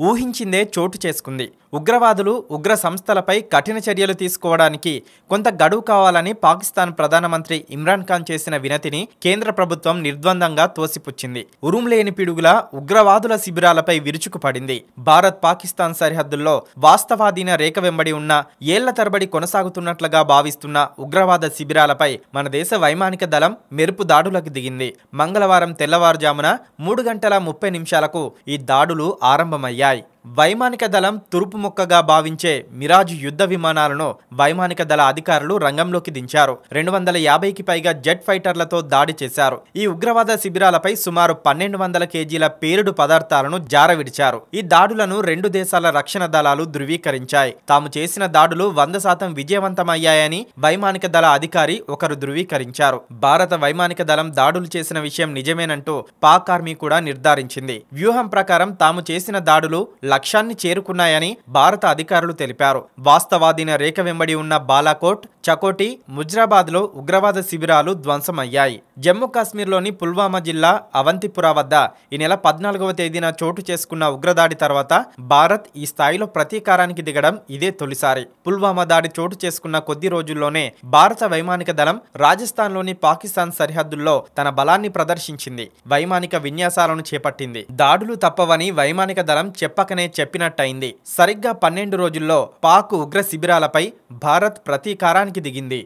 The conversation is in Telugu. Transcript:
ఊహించిందే చోటు చేసుకుంది. ఉగ్రవాదులు ఉగ్ర సంస్థలపై కఠిన చర్యలు తీసుకోవడానికి కొంత గడువు కావాలని పాకిస్తాన్ ప్రధానమంత్రి ఇమ్రాన్ ఖాన్ చేసిన వినతిని కేంద్ర ప్రభుత్వం నిర్ద్వందంగా తోసిపుచ్చింది. ఉరుంలేని పిడుగుల ఉగ్రవాదుల శిబిరాలపై విరుచుకుపడింది భారత్ పాకిస్తాన్ సరిహద్దుల్లో వాస్తవాధీన రేఖ వెంబడి ఉన్న ఏళ్ళ తరబడి కొనసాగుతున్నట్లుగా భావిస్తున్న ఉగ్రవాద శిబిరాలపై మన దేశ వైమానిక దళం మెరుపు దాడులకు దిగింది. మంగళవారం తెల్లవారుజామున మూడు గంటల ముప్పై నిమిషాలకు ఈ దాడులు ఆరంభమయ్యాయి. はい。వైమానిక దళం తురుపు మొక్కగా భావించే మిరాజ్ యుద్ధ విమానాలను వైమానిక దళ అధికారులు రంగంలోకి దించారు. రెండు వందల యాభైకి పైగా జెట్ ఫైటర్లతో దాడి చేశారు. ఈ ఉగ్రవాద శిబిరాలపై సుమారు పన్నెండు వందల కేజీల పేరుడు పదార్థాలను జారవిడిచారు. ఈ దాడులను రెండు దేశాల రక్షణ దళాలు ధృవీకరించాయి. తాము చేసిన దాడులు వంద శాతం విజయవంతమయ్యాయని వైమానిక దళ అధికారి ఒకరు ధృవీకరించారు. భారత వైమానిక దళం దాడులు చేసిన విషయం నిజమేనంటూ పాక్ ఆర్మీ కూడా నిర్ధారించింది. వ్యూహం ప్రకారం తాము చేసిన దాడులు లక్ష్యాన్ని చేరుకున్నాయని భారత అధికారులు తెలిపారు. వాస్తవాధీన రేఖ వెంబడి ఉన్న బాలాకోట్ చకోటి ముజ్రాబాద్లో ఉగ్రవాద శిబిరాలు ధ్వంసమయ్యాయి. జమ్మూ కాశ్మీర్లోని పుల్వామా జిల్లా అవంతిపురా వద్ద ఈ నెల పద్నాలుగవ తేదీన చోటు చేసుకున్న ఉగ్రదాడి తర్వాత భారత్ ఈ స్థాయిలో ప్రతీకారానికి దిగడం ఇదే తొలిసారి. పుల్వామా దాడి చోటు చేసుకున్న కొద్ది రోజుల్లోనే భారత వైమానిక దళం రాజస్థాన్లోని పాకిస్తాన్ సరిహద్దుల్లో తన బలాన్ని ప్రదర్శించింది. వైమానిక విన్యాసాలను చేపట్టింది. దాడులు తప్పవని వైమానిక దళం చెప్పకనే చెప్పినట్టయింది. సరిగ్గా పన్నెండు రోజుల్లో పాక్ ఉగ్ర శిబిరాలపై భారత్ ప్రతీకారానికి దిగింది.